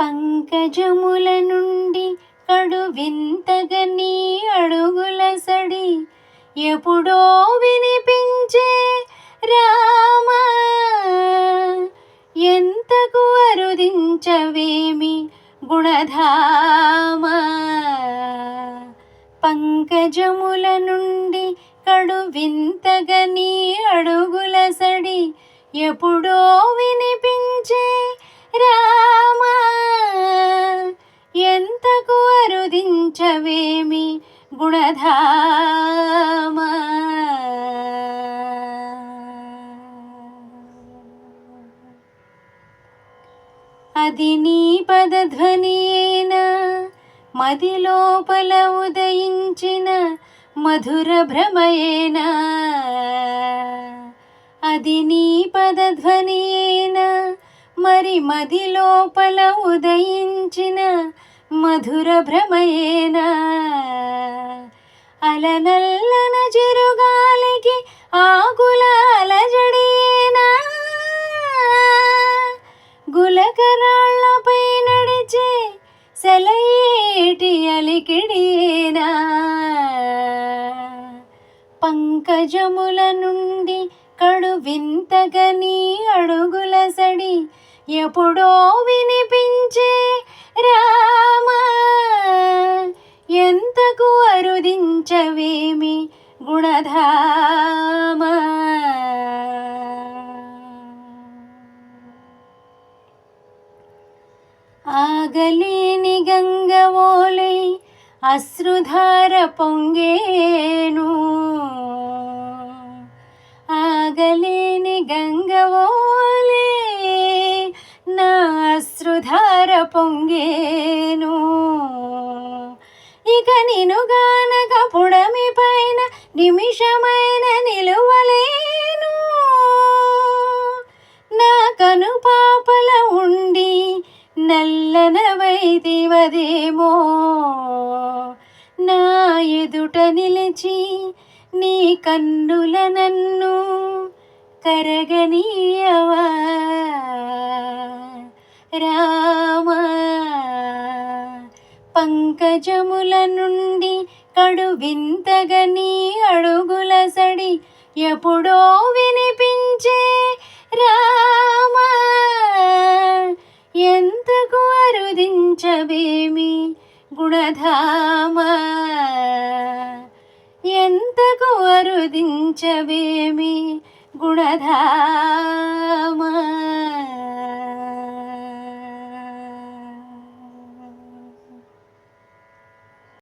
పంకజముల నుండి కడు వింతగా నీ అడుగుల సడి. ఎప్పుడో వినిపించే రామ ఎంతకు అరుదించవేమి గుణధామ? పంకజముల నుండి కడు వింతగా నీ అడుగుల సడి. ఎప్పుడో విని అరుదించవేమి గుణధామ? అది నీ పదధ్వనియేన మదిలోపల ఉదయించిన మధుర భ్రమయేన. అది నీ పదధ్వనియేన మరి మదిలోపల ఉదయించిన మధుర భ్రమయేనా. అలనల్లన చిరుగాలికి ఆకుల అలజడియేనా గులకరాళ్ళపై నడిచే సెలయేటి అలికిడేనా. పంకజముల నుండి కడు వింతగని అడుగుల సడి ఎప్పుడో వినిపించే రా ఎంతకు అరుదించవేమి గుణధామ? ఆగలేని గంగవోలై అశ్రుధార పొంగేను. ఆగలేని గంగవోలే నా అశ్రుధార పొంగే నిను గానక పుడమి పైన నిమిషమైన నిలువలేను. నా కను పాపల ఉండి నల్లనవైదివదేమో నా ఎదుట నిలిచి నీ కన్నుల నన్ను కరగనీయవా. రా పంకజముల నుండి కడు వింతగని అడుగుల సడి ఎప్పుడో వినిపించే రామ. ఎంతకు అరుదించవేమి గుణధామ? ఎంతకు అరుదించవేమి గుణధామ?